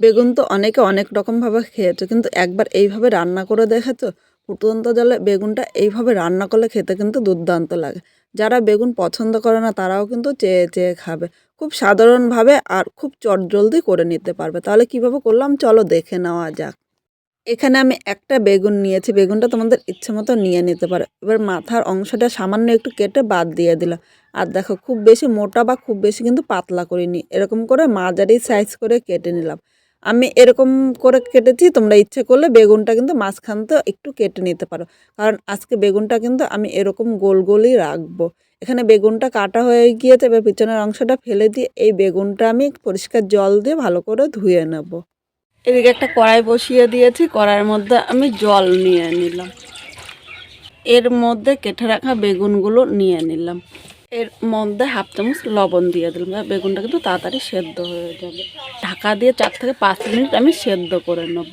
বেগুন তো অনেকে অনেক রকমভাবে খেয়েছো, কিন্তু একবার এইভাবে রান্না করে দেখেছ? ফুটন্ত জলে বেগুনটা এইভাবে রান্না করলে খেতে কিন্তু দুর্দান্ত লাগে। যারা বেগুন পছন্দ করে না, তারাও কিন্তু চেয়ে চেয়ে খাবে। খুব সাধারণভাবে আর খুব চটজলদি করে নিতে পারবে। তাহলে কীভাবে করলাম? চলো দেখে নেওয়া যাক। এখানে আমি একটা বেগুন নিয়েছি। বেগুনটা তোমাদের ইচ্ছে মতো নিয়ে নিতে পারো। এবার মাথার অংশটা সামান্য একটু কেটে বাদ দিয়ে দিলাম। আর দেখো, খুব বেশি মোটা বা খুব বেশি কিন্তু পাতলা করিনি। এরকম করে মাঝারি সাইজ করে কেটে নিলাম। আমি এরকম করে কেটেছি, তোমরা ইচ্ছে করলে বেগুনটা কিন্তু মাঝখান তো একটু কেটে নিতে পারো। কারণ আজকে বেগুনটা কিন্তু আমি এরকম গোল গোলই রাখব। এখানে বেগুনটা কাটা হয়ে গিয়েছে, এবার পিছনের অংশটা ফেলে দিয়ে এই বেগুনটা আমি পরিষ্কার জল দিয়ে ভালো করে ধুয়ে নেব। এদিকে একটা কড়াই বসিয়ে দিয়েছি, কড়াইয়ের মধ্যে আমি জল নিয়ে নিলাম। এর মধ্যে কেটে রাখা বেগুনগুলো নিয়ে নিলাম। এর মধ্যে হাফ চামচ লবণ দিয়ে দিলাম। বেগুনটা কিন্তু তাড়াতাড়ি সেদ্ধ হয়ে যাবে। ঢাকা দিয়ে চার থেকে পাঁচ মিনিট আমি সেদ্ধ করে নেব।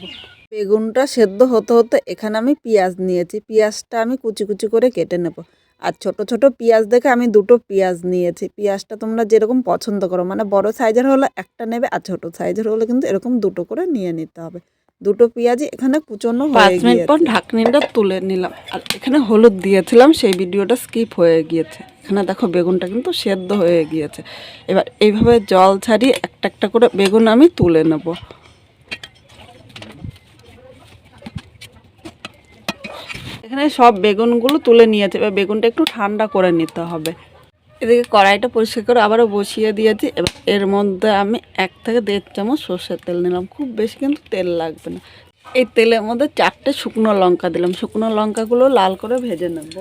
বেগুনটা সেদ্ধ হতে হতে এখানে আমি পেঁয়াজ নিয়েছি। পেঁয়াজটা আমি কুচি কুচি করে কেটে নেব। আর ছোট ছোট পেঁয়াজ দেখে আমি দুটো পেঁয়াজ নিয়েছি। পেঁয়াজটা তোমরা যেরকম পছন্দ করো মানে বড় সাইজের হলে একটা নেবে আর ছোট সাইজের হলে কিন্তু এরকম দুটো করে নিয়ে নিতে হবে। দুটো পেঁয়াজই এখানে কুচনো পাঁচ মিনিট পর ঢাকনিটা তুলে নিলাম। আর এখানে হলুদ দিয়েছিলাম সেই ভিডিওটা স্কিপ হয়ে গিয়েছে। এখানে দেখো বেগুনটা কিন্তু সেদ্ধ হয়ে গিয়েছে। এবার এইভাবে জল ছাড়িয়ে একটা একটা করে বেগুন আমি তুলে নেব। এখানে সব বেগুনগুলো তুলে নিয়েছে। এবার বেগুনটা একটু ঠান্ডা করে নিতে হবে। এদিকে কড়াইটা পরিষ্কার করে আবারও বসিয়ে দিয়েছি। এবার এর মধ্যে আমি এক থেকে দেড় চামচ সর্ষের তেল নিলাম। খুব বেশি কিন্তু তেল লাগবে না। এই তেলের মধ্যে চারটে শুকনো লঙ্কা দিলাম। শুকনো লঙ্কাগুলো লাল করে ভেজে নেব।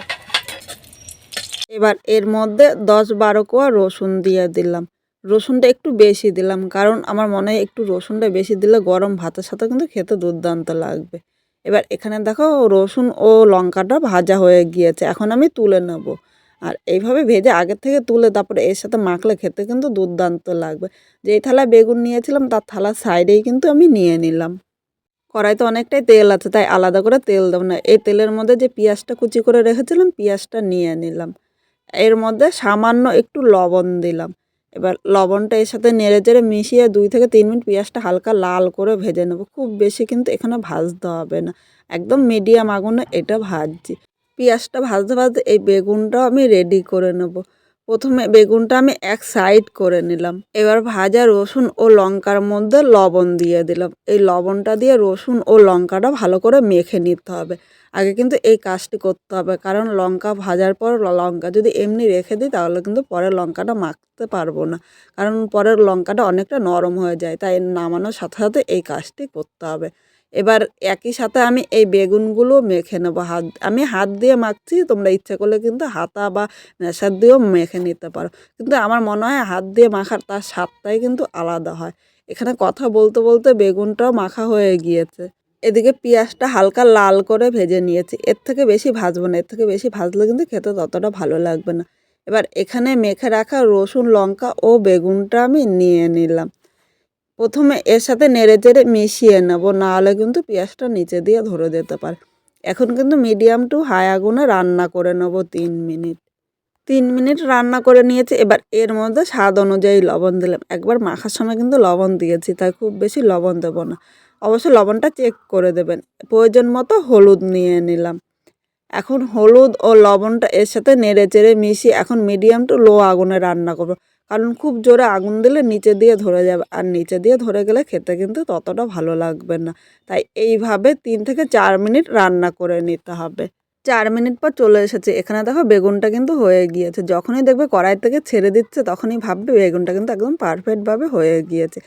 এবার এর মধ্যে দশ বারো কোয়া রসুন দিয়ে দিলাম। রসুনটা একটু বেশি দিলাম, কারণ আমার মনে হয় একটু রসুনটা বেশি দিলে গরম ভাতের সাথে কিন্তু খেতে দুর্দান্ত লাগবে। এবার এখানে দেখো রসুন ও লঙ্কাটা ভাজা হয়ে গিয়েছে, এখন আমি তুলে নেব। আর এইভাবে ভেজে আগের থেকে তুলে তারপরে এর সাথে মাখলে খেতে কিন্তু দুর্দান্ত লাগবে। যেই থালায় বেগুন নিয়েছিলাম তার থালার সাইডেই কিন্তু আমি নিয়ে নিলাম। কড়াইতে অনেকটাই তেল আছে, তাই আলাদা করে তেল দেবো না। এই তেলের মধ্যে যে পেঁয়াজটা কুচি করে রেখেছিলাম, পেঁয়াজটা নিয়ে নিলাম। এর মধ্যে সামান্য একটু লবণ দিলাম। এবার লবণটা এর সাথে নেড়ে চেড়ে মিশিয়ে দুই থেকে তিন মিনিট পেঁয়াজটা হালকা লাল করে ভেজে নেব। খুব বেশি কিন্তু এখানে ভাজতে হবে না। একদম মিডিয়াম আগুনে এটা ভাজছি। পেঁয়াজটা ভাজতে ভাজতে এই বেগুনটাও আমি রেডি করে নেব। প্রথমে বেগুনটা আমি এক সাইড করে নিলাম। এবার ভাজা রসুন ও লঙ্কার মধ্যে লবণ দিয়ে দিলাম। এই লবণটা দিয়ে রসুন ও লঙ্কাটা ভালো করে মেখে নিতে হবে। আগে কিন্তু এই কাজটি করতে হবে, কারণ লঙ্কা ভাজার পর লঙ্কা যদি এমনি রেখে দিই, তাহলে কিন্তু পরে লঙ্কাটা মাখতে পারব না। কারণ পরের লঙ্কাটা অনেকটা নরম হয়ে যায়, তাই নামানোর সাথে সাথে এই কাজটি করতে হবে। এবার একই সাথে আমি এই বেগুনগুলো মেখে নেব। হাত, আমি হাত দিয়ে মাখছি, তোমরা ইচ্ছে করলে কিন্তু হাতা বা ম্যাশার দিয়েও মেখে নিতে পারো। কিন্তু আমার মনে হয় হাত দিয়ে মাখার তার স্বাদটাই কিন্তু আলাদা হয়। এখানে কথা বলতে বলতে বেগুনটাও মাখা হয়ে গিয়েছে। এদিকে পেঁয়াজটা হালকা লাল করে ভেজে নিয়েছি। এর থেকে বেশি ভাজবো না, এর থেকে বেশি ভাজলে কিন্তু খেতে ততটা ভালো লাগবে না। এবার এখানে মেখে রাখা রসুন, লঙ্কা ও বেগুনটা আমি নিয়ে নিলাম। প্রথমে এর সাথে নেড়ে চেড়ে মিশিয়ে নেব, নাহলে কিন্তু পেঁয়াজটা নিচে দিয়ে ধরে যেতে পারে। এখন কিন্তু মিডিয়াম টু হাই আগুনে রান্না করে নেব তিন মিনিট। তিন মিনিট রান্না করে নিয়েছি, এবার এর মধ্যে স্বাদ অনুযায়ী লবণ দিলাম। একবার মাখার সময় কিন্তু লবণ দিয়েছি, তাই খুব বেশি লবণ দেবো না। অবশ্যই লবণটা চেক করে দেবেন। প্রয়োজন মতো হলুদ নিয়ে নিলাম। এখন হলুদ ও লবণটা এর সাথে নেড়ে চেড়ে মিশিয়ে এখন মিডিয়াম টু লো আগুনে রান্না করব। কারণ খুব জোরে আগুন দিলে নিচে দিয়ে ধরে যাবে। আর নিচে দিয়ে ধরে গেলে খেতে কিন্তু ততটা ভালো লাগবে না। তাই এইভাবে তিন থেকে চার মিনিট রান্না করে নিতে হবে। চার মিনিট পর চলে এসেছে। এখানে দেখো বেগুনটা কিন্তু হয়ে গিয়েছে। যখনই দেখবে কড়াই থেকে ছেড়ে দিচ্ছে, তখনই ভাববে বেগুনটা কিন্তু একদম পারফেক্টভাবে হয়ে গিয়েছে।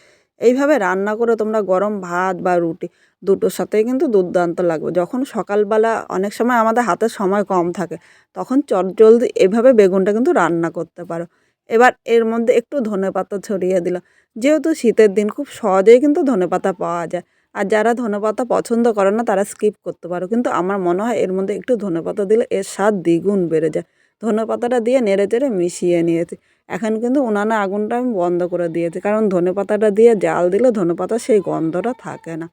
এইভাবে রান্না করে তোমরা গরম ভাত বা রুটি দুটোর সাথেই কিন্তু দুর্দান্ত লাগবে। যখন সকালবেলা অনেক সময় আমাদের হাতে সময় কম থাকে, তখন চটজলদি এভাবে বেগুনটা কিন্তু রান্না করতে পারো। এবার এর মধ্যে একটু ধনেপাতা ছড়িয়ে দিল। যেহেতু শীতের দিন, খুব সহজেই কিন্তু ধনেপাতা পাওয়া যায়। আর যারা ধনেপাতা পছন্দ করে না, তারা স্কিপ করতে পারো। কিন্তু আমার মনে হয় এর মধ্যে একটু ধনেপাতা দিলে এর স্বাদ দ্বিগুণ বেড়ে যায়। ধনেপাতাটা দিয়ে নেড়ে চেড়ে মিশিয়ে নিয়েছি। এখন কিন্তু উনানে আগুনটা আমি বন্ধ করে দিয়েছি। কারণ ধনেপাতাটা দিয়ে জাল দিলে ধনেপাতার সেই গন্ধটা থাকে না।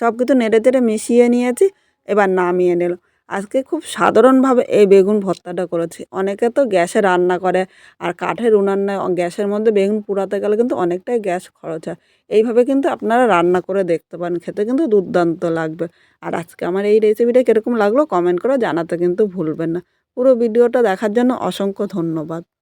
সব কিছু নেড়ে চেড়ে মিশিয়ে নিয়েছি, এবার নামিয়ে নিলাম। আজকে খুব সাধারণভাবে এই বেগুন ভর্তাটা করেছি। অনেকে তো গ্যাসে রান্না করে আর কাঠের উনান গ্যাসের মধ্যে বেগুন পোড়াতে গেলে কিন্তু অনেকটাই গ্যাস খরচ হয়। এইভাবে কিন্তু আপনারা রান্না করে দেখতে পারেন, খেতে কিন্তু দুর্দান্ত লাগবে। আর আজকে আমার এই রেসিপিটা কীরকম লাগল কমেন্ট করে জানাতে কিন্তু ভুলবেন না। পুরো ভিডিওটা দেখার জন্য অসংখ্য ধন্যবাদ।